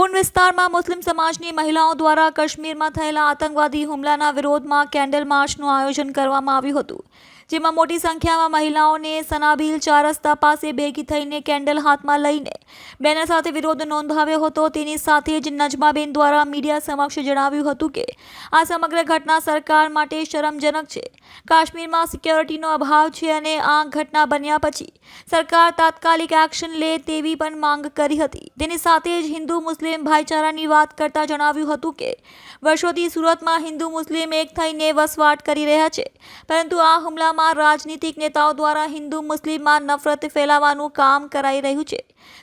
ઉન વિસ્તારમાં મુસ્લિમ સમાજની મહિલાઓ દ્વારા કાશ્મીરમાં થયેલા આતંકવાદી હુમલાના વિરોધમાં કેન્ડલ માર્ચનું આયોજન કરવામાં આવ્યું હતું. જેમાં મોટી સંખ્યામાં મહિલાઓને સનાબીલ ચાર રસ્તા પાસે ભેગી થઈને કેન્ડલ હાથમાં લઈને બેનર સાથે વિરોધ નોંધાવ્યો હતો. તેની સાથે જ નજમાબેન દ્વારા મીડિયા સમક્ષ જણાવ્યું હતું કે, આ સમગ્ર ઘટના સરકાર માટે શરમજનક છે. કાશ્મીરમાં સિક્યોરિટીનો અભાવ છે અને આ ઘટના બન્યા પછી સરકાર તાત્કાલિક એક્શન લે તેવી પણ માંગ કરી હતી. તેની સાથે જ હિન્દુ મુસ્લિમ ભાઈચારાની વાત કરતા જણાવ્યું હતું કે, વર્ષોથી સુરતમાં હિન્દુ મુસ્લિમ એક થઈને વસવાટ કરી રહ્યા છે, પરંતુ આ હુમલામાં રાજનીતિક નેતાઓ દ્વારા હિન્દુ મુસ્લિમમાં નફરત ફેલાવવાનું કામ કરાઈ રહ્યું છે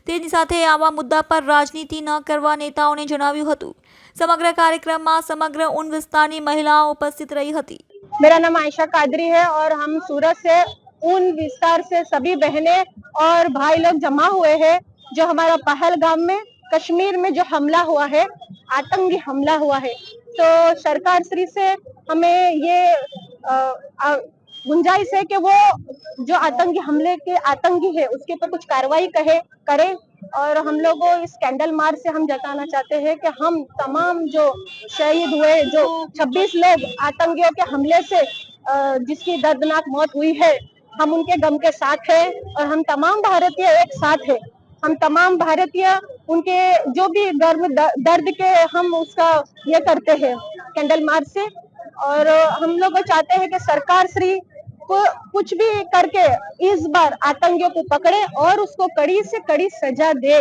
તેની સાથે આવા મુદ્દા પર રાજનીતિ ન કરવા નેતાઓને જણાવ્યું હતું સમગ્ર કાર્યક્રમમાં સમગ્ર ઉન વિસ્તારની મહિલાઓ ઉપસ્થિત રહી હતી मेरा नाम आयशा कादरी है और हम सूरत से उन विस्तार से सभी बहनें और भाई लोग जमा हुए हैं जो हमारा पहलगाम में कश्मीर में जो हमला हुआ है आतंकी हमला हुआ है तो सरकार श्री से हमें ये अ, आ- गुंजाइश है कि वो जो आतंकी हमले के आतंकी है, उसके ऊपर कुछ कार्रवाई कहे, करे और हम लोगों इस कैंडल मार्च से हम जताना चाहते हैं कि हम तमाम जो शहीद हुए, जो 26 लोग आतंकियों के हमले से जिसकी दर्दनाक मौत हुई है, हम उनके गम के साथ हैं और हम तमाम भारतीय एक साथ हैं। हम तमाम भारतीय उनके जो भी गर्म दर्द के हम उसका ये करते हैं, कैंडल मार्च से। और हम लोग चाहते हैं कि सरकार श्री कुछ भी करके इस बार आतंकियों को पकड़े और उसको कड़ी से कड़ी सजा दे।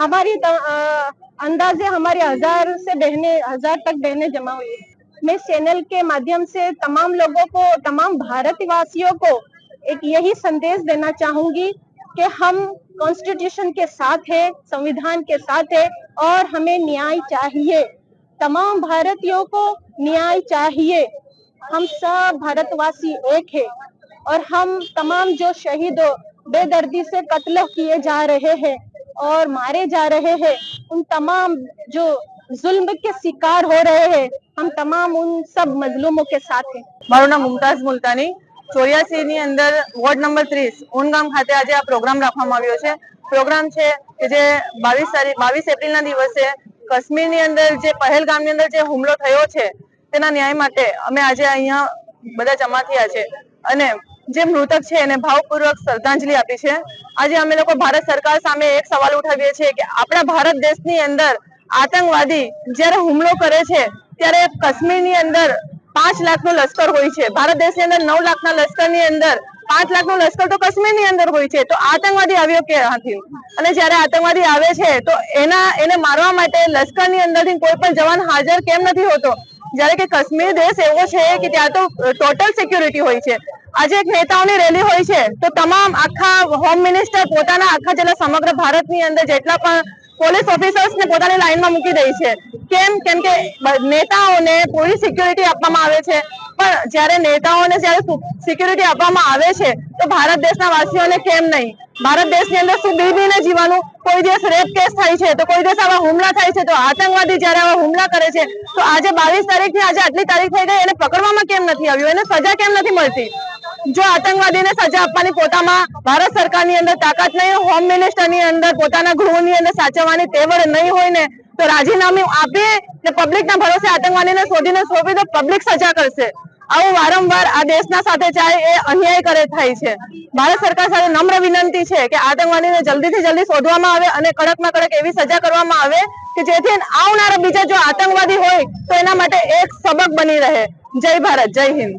हमारी अंदाजे हमारे हज़ार से बहने, हज़ार तक बहनें जमा हुई मैं चैनल के माध्यम से तमाम लोगों को, तमाम भारतवासियों को एक यही संदेश देना चाहूँगी कि हम कॉन्स्टिट्यूशन के साथ है, संविधान के साथ है और हमें न्याय चाहिए। तमाम भारतीयों को न्याय चाहिए हम सब भारतवासी एक है और हम तमाम जो शहीदों बेदर्दी से कत्ल किए जा रहे हैं और मारे जा रहे हैं उन तमाम जो जुल्म के शिकार हो रहे हैं हम तमाम उन सब मजलूमों के साथ हैं મારું નામ મુમતાઝ મુલતાની ચોર્યાસી ની અંદર વોર્ડ નંબર ત્રીસ ઉન ગામ ખાતે આજે આ પ્રોગ્રામ રાખવામાં આવ્યો છે પ્રોગ્રામ છે કે જે બાવીસ તારીખ બાવીસ એપ્રિલ ના દિવસે કાશ્મીરની અંદર જે પહેલગામની અંદર જે હુમલો થયો છે, તેના ન્યાય માટે અમે આજે અહીંયા બધા જમા થયા છે. અને જે મૃતક છે, એને ભાવપૂર્વક શ્રદ્ધાંજલિ આપી છે. આજે અમે લોકો ભારત સરકાર સામે એક સવાલ ઉઠાવીએ છીએ કે આપણા ભારત દેશની અંદર આતંકવાદી જ્યારે હુમલો કરે છે, ત્યારે કાશ્મીરની અંદર પાંચ લાખનો લશ્કર હોય છે. ભારત દેશની અંદર નવ લાખના લશ્કરની અંદર પાંચ લાખનો લશ્કર તો કાશ્મીરની અંદર હોય છે, તો આતંકવાદી આવ્યો ક્યાંથી અને જ્યારે આતંકવાદી આવે છે, તો એના, એને મારવા માટે લશ્કરની અંદરથી કોઈ પણ જવાન હાજર કેમ નથી હોતો? જ્યારે કે કાશ્મીર દેશ એવો છે કે ત્યાં તો ટોટલ સિક્યુરિટી હોય છે. આજે એક નેતાઓની રેલી હોય છે, તો તમામ આખા હોમ મિનિસ્ટર પોતાના આખા જેટલા સમગ્ર ભારતની અંદર જેટલા પણ પોલીસ ઓફિસર્સ ને પોતાની લાઈનમાં મૂકી દે છે. કેમ? કેમ કે નેતાઓને પૂરી સિક્યુરિટી આપવામાં આવે છે. પણ જ્યારે નેતાઓને જ્યારે સિક્યુરિટી આપવામાં આવે છે, તો ભારત દેશના વાસીઓને કેમ નહીં? ભારત દેશની અંદર શું બીબીને જીવાનું કોઈ દિવસ રેપ કેસ થાય છે, તો કોઈ દિવસ આવા હુમલા થાય છે, તો આતંકવાદી જ્યારે આવા હુમલા કરે છે, તો આજે બાવીસ તારીખથી આજે આટલી તારીખ થઈ ગઈ, એને પકડવામાં કેમ નથી આવ્યું? એને સજા કેમ નથી મળતી? જો આતંકવાદીને સજા આપવાની પોતામાં ભારત સરકારની અંદર તાકાત નહીં, હોમ મિનિસ્ટરની અંદર પોતાના ગૃહની અંદર સાચવવાની તેવડ નહીં હોય ને તો રાજીનામું આપે ને પબ્લિકના ભરોસે આતંકવાદીને શોધીને સોંપી તો પબ્લિક સજા કરશે. આવું વારંવાર આ દેશના સાથે જાય એ અન્યાય કરે થાય છે. ભારત સરકાર સાથે નમ્ર વિનંતી છે કે આતંકવાદીને જલ્દીથી જલ્દી શોધવામાં આવે અને કડકમાં કડક એવી સજા કરવામાં આવે કે જેથી આવનારા બીજા જો આતંકવાદી હોય તો એના માટે એક સબક બની રહે. જય ભારત, જય હિન્દ.